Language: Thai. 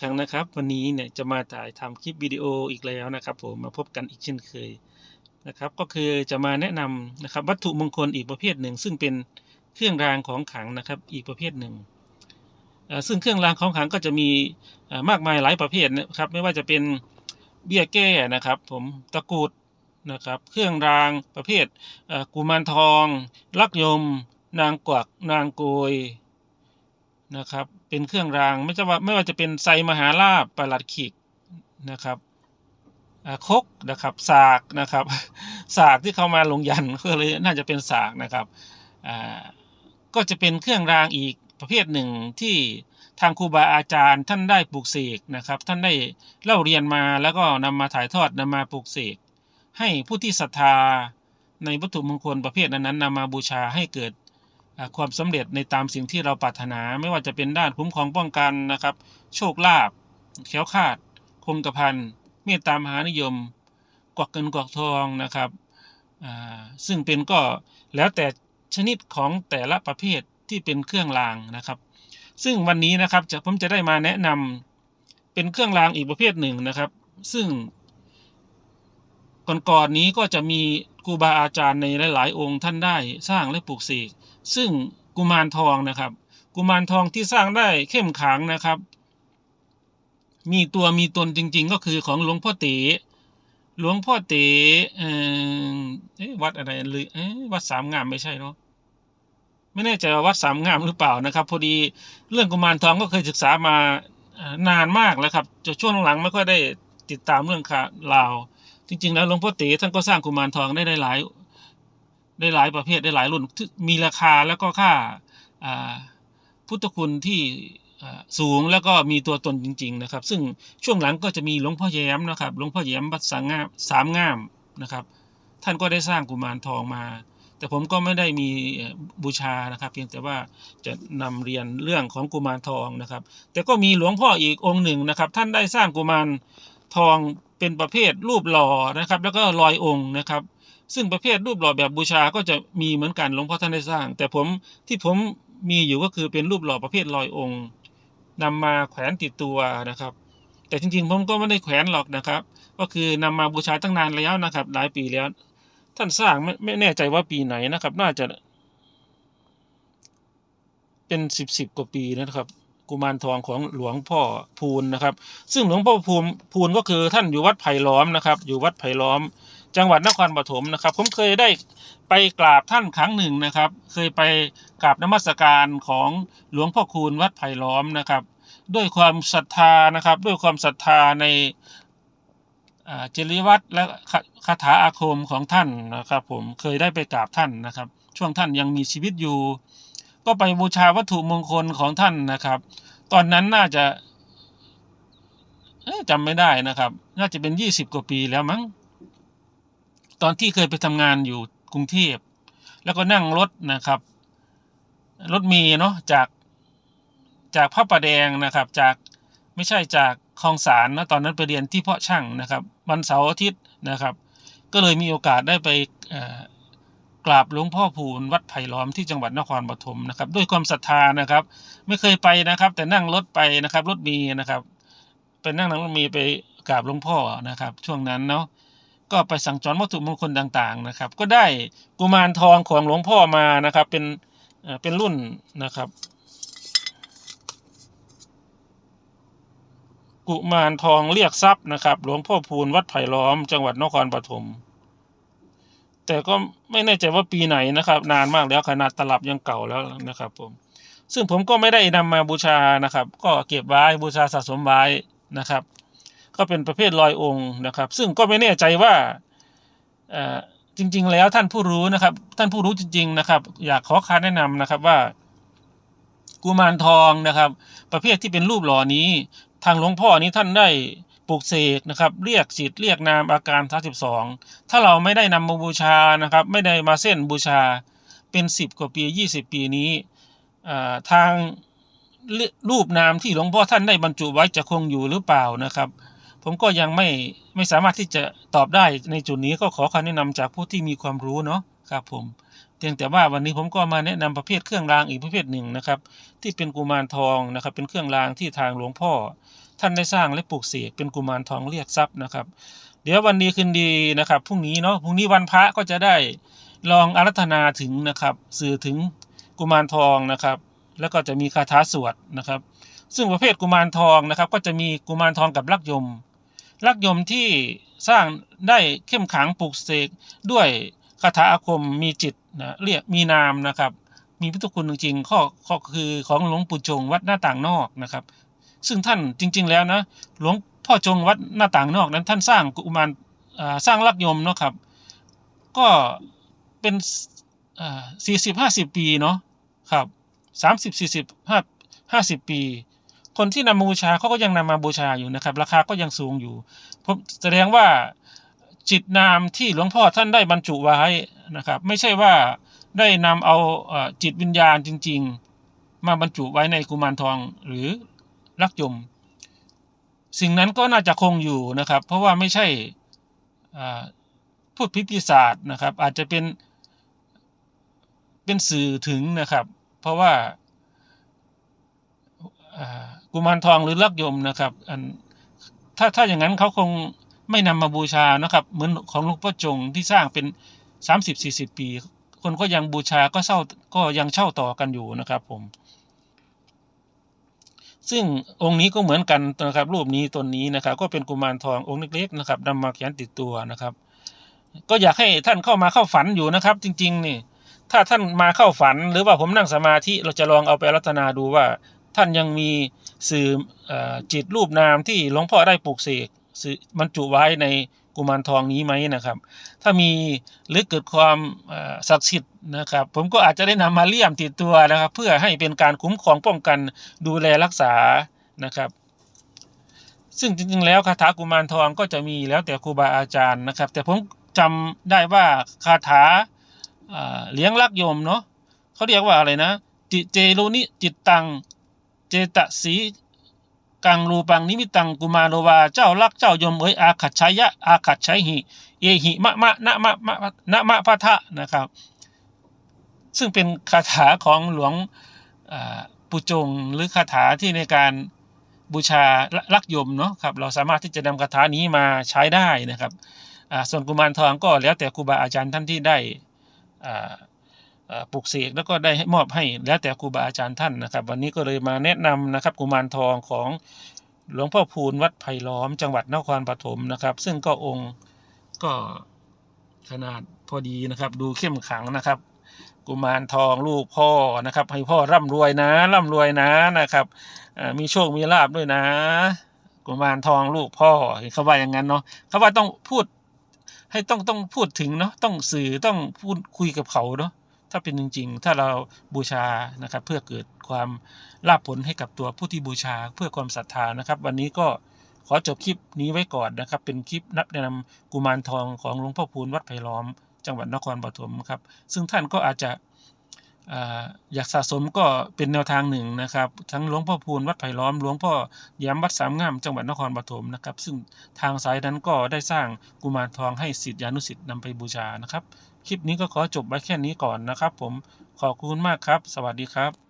ครั้งนะครับ วันนี้เนี่ยจะมาถ่ายทำคลิปวิดีโออีกแล้วนะครับ ผมมาพบกันอีกเช่นเคยนะครับ ก็คือจะมาแนะนำนะครับ วัตถุมงคลอีกประเภทหนึ่ง ซึ่งเป็นเครื่องรางของขลังนะครับ อีกประเภทหนึ่งซึ่งเครื่องรางของขลังก็จะมีมากมายหลายประเภทนะครับ ไม่ว่าจะเป็นเบี้ยแก้นะครับ ผมตะกรุดนะครับ เครื่องรางประเภทกุมารทอง ลักยม นางกวักนางโกยนะครับ เป็นเครื่องรางไม่ว่าไม่ว่าจะเป็นไซมหาลาบประหลัดขีกนะครับคกนะครับสากนะครับสากที่เข้ามาลงยันก็เลยน่าจะเป็นสากนะครับก็จะเป็นเครื่องรางอีกประเภทหนึ่งที่ทางครูบาอาจารย์ท่านได้ปลูกเสกนะครับ ท่านได้เล่าเรียนมาแล้วก็นำมาถ่ายทอดนำมาปลูกเสกให้ผู้ที่ศรัทธาในวัตถุมงคลประเภทนั้นๆนำมาบูชาให้เกิด ความสำเร็จในตามสิ่งที่เราปรารถนา ไม่ว่าจะเป็นด้านคุ้มครองป้องกันนะครับ โชคลาภแคล้วคาด คงกระพันเมตตามหานิยม กวักเงินกวักทองนะครับซึ่งเป็นก็แล้วแต่ชนิดของแต่ละประเภทที่เป็นเครื่องรางนะครับ ซึ่งวันนี้นะครับจะผมจะได้มาแนะนำเป็นเครื่องรางอีกประเภทหนึ่งนะครับ ซึ่งก่อนๆนี้ก็จะมีครูบาอาจารย์ในหลาย ๆ องค์ท่านได้สร้างและปลูกเสก ซึ่งกุมารทองนะครับ กุมารทองที่สร้างได้เข้มขังนะครับ มีตัวมีตนจริง ๆ ก็คือของหลวงพ่อเต๋หลวงพ่อเต๋เอ่อวัดอะไรหรือเอ๊วัดสามงามไม่ใช่เนาะไม่แน่ใจว่าวัดสามงามหรือเปล่านะครับ พอดีเรื่องกุมารทองก็เคยศึกษามานานมากแล้วครับจะช่วงหลังไม่ค่อยได้ติดตามเรื่องข่าวราวจริง ๆ แล้วหลวงพ่อเต๋ท่านก็สร้างกุมารทองได้หลาย ได้หลายประเภทได้หลายรุ่นมีราคาแล้วก็ค่าพุทธคุณที่สูงแล้วก็มีตัวตนจริง ๆ นะครับ ซึ่งช่วงหลังก็จะมีหลวงพ่อแย้มนะครับหลวงพ่อแย้มวัดสังงามสามงามนะครับ ท่านก็ได้สร้างกุมารทองมา แต่ผมก็ไม่ได้มีบูชานะครับ เพียงแต่ว่าจะนำเรียนเรื่องของกุมารทองนะครับ แต่ก็มีหลวงพ่ออีกองค์หนึ่งนะครับ ท่านได้สร้างกุมารทองเป็นประเภทรูปหล่อนะครับ แล้วก็ลอยองค์นะครับ ซึ่งประเภทรูปหล่อแบบบูชาก็จะมีเหมือนกันหลวงพ่อท่านได้สร้าง แต่ผมที่ผมมีอยู่ก็คือเป็นรูปหล่อประเภทลอยองค์นำมาแขวนติดตัวนะครับ แต่จริงๆ ผมก็ไม่ได้แขวนหรอกนะครับ ก็คือนำมาบูชาตั้งนานแล้วนะครับ หลายปีแล้ว ท่านสร้างไม่ไม่แน่ใจว่าปีไหนนะครับ น่าจะ เป็นสิบสิบกว่าปีนะครับกุมารทองของหลวงพ่อพูนนะครับ ซึ่งหลวงพ่อพูนพูนก็คือท่านอยู่วัดไผ่ล้อมนะครับ อยู่วัดไผ่ล้อม จังหวัดนครปฐมนะครับ ผมเคยได้ไปกราบท่านครั้งหนึ่งนะครับ เคยไปกราบนมัสการของหลวงพ่อคูณวัดไผ่ล้อมนะครับ ด้วยความศรัทธานะครับ ด้วยความศรัทธาในอ่าจริวัตรและคาถาอาคมของท่านนะครับ ผมเคยได้ไปกราบท่านนะครับ ช่วงท่านยังมีชีวิตอยู่ ก็ไปบูชาวัตถุมงคลของท่านนะครับ ตอนนั้นน่าจะเอ๊ะจำไม่ได้นะครับ น่าจะเป็นยี่สิบกว่าปีแล้วมั้ง ตอนที่เคยไปทำงานอยู่กรุงเทพแล้วก็นั่งรถนะครับ รถเมีเนาะจากจากพระประแดงนะครับ จากไม่ใช่จากคลองสารนะตอนนั้นไปเรียนที่เพาะช่างนะครับ วันเสาร์อาทิตย์นะครับ ก็เลยมีโอกาสได้ไปกราบหลวงพ่อพูนวัดไผ่ล้อมที่จังหวัดนครปฐมนะครับ ด้วยความศรัทธานะครับ ไม่เคยไปนะครับ แต่นั่งรถไปนะครับรถมีนะครับไปนั่งรถมีไปกราบหลวงพ่อนะครับ ช่วงนั้นเนาะ ก็ไปสั่งจอนวัตถุมงคลต่างๆนะครับ ก็ได้กุมารทองของหลวงพ่อมานะครับ เป็นเป็นรุ่นนะครับ กุมารทองเรียกทรัพย์นะครับ หลวงพ่อพูนวัดไผ่ล้อมจังหวัดนครปฐมแต่ก็ไม่แน่ใจว่าปีไหนนะครับ นานมากแล้วขนาดตลับยังเก่าแล้วนะครับผมซึ่งผมก็ไม่ได้นำมาบูชานะครับ ก็เก็บไว้บูชาสะสมไว้นะครับ ก็เป็นประเภทลอยองค์นะครับ ซึ่งก็ไม่แน่ใจว่าเอ่อจริง ๆ แล้วท่านผู้รู้นะครับ ท่านผู้รู้จริง ๆ นะครับ อยากขอคำแนะนำนะครับว่า กุมารทองนะครับ ประเภทที่เป็นรูปหล่อนี้ ทางหลวงพ่อนี้ท่านได้ปลูกเสกนะครับ เรียกจิตเรียกนามอาการ32ถ้าเราไม่ได้นำมาบูชานะครับ ไม่ได้มาเส้นบูชาเป็น10กว่าปี20ปีนี้อ่าทางรูปนามที่หลวงพ่อท่านได้บรรจุไว้จะคงอยู่หรือเปล่านะครับ ผมก็ยังไม่ไม่สามารถที่จะตอบได้ในจุดนี้ก็ขอคำแนะนำจากผู้ที่มีความรู้เนาะครับผมเพียงแต่ว่าวันนี้ผมก็มาแนะนำประเภทเครื่องรางอีกประเภทหนึ่งนะครับ ที่เป็นกุมารทองนะครับ เป็นเครื่องรางที่ทางหลวงพ่อ ท่านได้สร้างและปลูกเสกเป็นกุมารทองเรียกทรัพย์นะครับ เดี๋ยววันดีคืนดีนะครับพรุ่งนี้เนาะพรุ่งนี้วันพระก็จะได้ลองอารัธนาถึงนะครับ สื่อถึงกุมารทองนะครับ แล้วก็จะมีคาถาสวดนะครับ ซึ่งประเภทกุมารทองนะครับ ก็จะมีกุมารทองกับลักยม ลักยมที่สร้างได้เข้มขังปลูกเสกด้วยคาถาอาคมมีจิตนะเรียกมีนามนะครับ มีพุทธคุณจริงๆข้อข้อคือของหลวงปู่จงวัดหน้าต่างนอกนะครับ ซึ่งท่านจริง ๆ แล้วนะหลวงพ่อจงวัดหน้าต่างนอกนั้นท่านสร้างกุมารสร้างลักยมเนาะครับ ก็เป็นสี่สิบห้าสิบปีเนาะครับสามสิบสี่สิบห้าห้าสิบปี คนที่นำมาบูชาเขาก็ยังนำมาบูชาอยู่นะครับ ราคาก็ยังสูงอยู่ผมแสดงว่าจิตนามที่หลวงพ่อท่านได้บรรจุไว้นะครับ ไม่ใช่ว่าได้นำเอาเอ่อจิตวิญญาณจริง ๆ มาบรรจุไว้ในกุมารทองหรือลักยม สิ่งนั้นก็น่าจะคงอยู่นะครับ เพราะว่าไม่ใช่พูดพิธีศาสตร์นะครับ อาจจะเป็นเป็นสื่อถึงนะครับ เพราะว่า กุมารทองหรือลักยมนะครับ อันถ้าถ้าอย่างนั้นเขาคงไม่นำมาบูชานะครับ เหมือนของหลวงพ่อจงที่สร้างเป็นสามสิบสี่สิบปี คนก็ยังบูชาก็เช่าก็ยังเช่าต่อกันอยู่นะครับผม ซึ่งองค์นี้ก็เหมือนกันนะครับ รูปนี้ตนนี้นะครับ ก็เป็นกุมารทององค์เล็กๆนะครับนำมาเขียนติดตัวนะครับ ก็อยากให้ท่านเข้ามาเข้าฝันอยู่นะครับ จริงๆนี่ถ้าท่านมาเข้าฝันหรือว่าผมนั่งสมาธิเราจะลองเอาไปรัตนาดูว่า ท่านยังมีสื่ออจิตรูปนามที่หลวงพ่อได้ปลูกเสกสื่อบรรจุไว้ในกุมารทองนี้ไหมนะครับ ถ้ามีหรือเกิดความศักดิ์สิทธิ์นะครับ ผมก็อาจจะได้นำมาเลี่ยมติดตัวนะครับ เพื่อให้เป็นการคุ้มครองป้องกันดูแลรักษานะครับซึ่งจริงๆ แล้วคาถากุมารทองก็จะมีแล้วแต่ครูบาอาจารย์นะครับ แต่ผมจำได้ว่าคาถาเลี้ยงลักยมเนาะเขาเรียกว่าอะไรนะ จิเจโรนิจิตตัง เจตสีกังรูปังนิมิตังกุมารโรวา เจ้ารักเจ้ายมเอ๋ยอาขัดชัยยะอาขัดชัยหิ เอหิมะมะนะมะมะนะมะพะทะนะครับ ซึ่งเป็นคาถาของหลวงปู่จงหรือคาถาที่ในการบูชาลักยมเนาะครับเราสามารถที่จะนำคาถานี้มาใช้ได้นะครับส่วนกุมารทองก็แล้วแต่ครูบาอาจารย์ท่านที่ได้อ่า ปลุกเสกแล้วก็ได้ให้มอบให้แล้วแต่ครูบาอาจารย์ท่านนะครับ วันนี้ก็เลยมาแนะนำนะครับกุมารทองของหลวงพ่อพูนวัดไผ่ล้อมจังหวัดนครปฐมนะครับ ซึ่งก็องค์ก็ขนาดพอดีนะครับ ดูเข้มขังนะครับ กุมารทองลูกพ่อนะครับ ให้พ่อร่ำรวยนะร่ำรวยนะนะครับมีโชคมีลาบด้วยนะ กุมารทองลูกพ่อเขาว่าอย่างนั้นเนาะเขาว่าต้องพูดให้ต้องต้องพูดถึงเนาะต้องสื่อต้องพูดคุยกับเขาเนาะ ถ้าเป็นจริง ๆ ถ้าเราบูชานะครับ เพื่อเกิดความลาภผลให้กับตัวผู้ที่บูชาเพื่อความศรัทธานะครับ วันนี้ก็ขอจบคลิปนี้ไว้ก่อนนะครับ เป็นคลิปนับแนะนำกุมารทองของหลวงพ่อพูนวัดไผ่ล้อม จังหวัดนครปฐมครับ ซึ่งท่านก็อาจจะอยากสะสมก็เป็นแนวทางหนึ่งนะครับ ทั้งหลวงพ่อพูนวัดไผ่ล้อมหลวงพ่อแย้มวัดสามงามจังหวัดนครปฐมนะครับ ซึ่งทางสายนั้นก็ได้สร้างกุมารทองให้ศิษยานุศิษย์นำไปบูชานะครับ คลิปนี้ก็ขอจบไว้แค่นี้ก่อนนะครับ ผมขอบคุณมากครับ สวัสดีครับ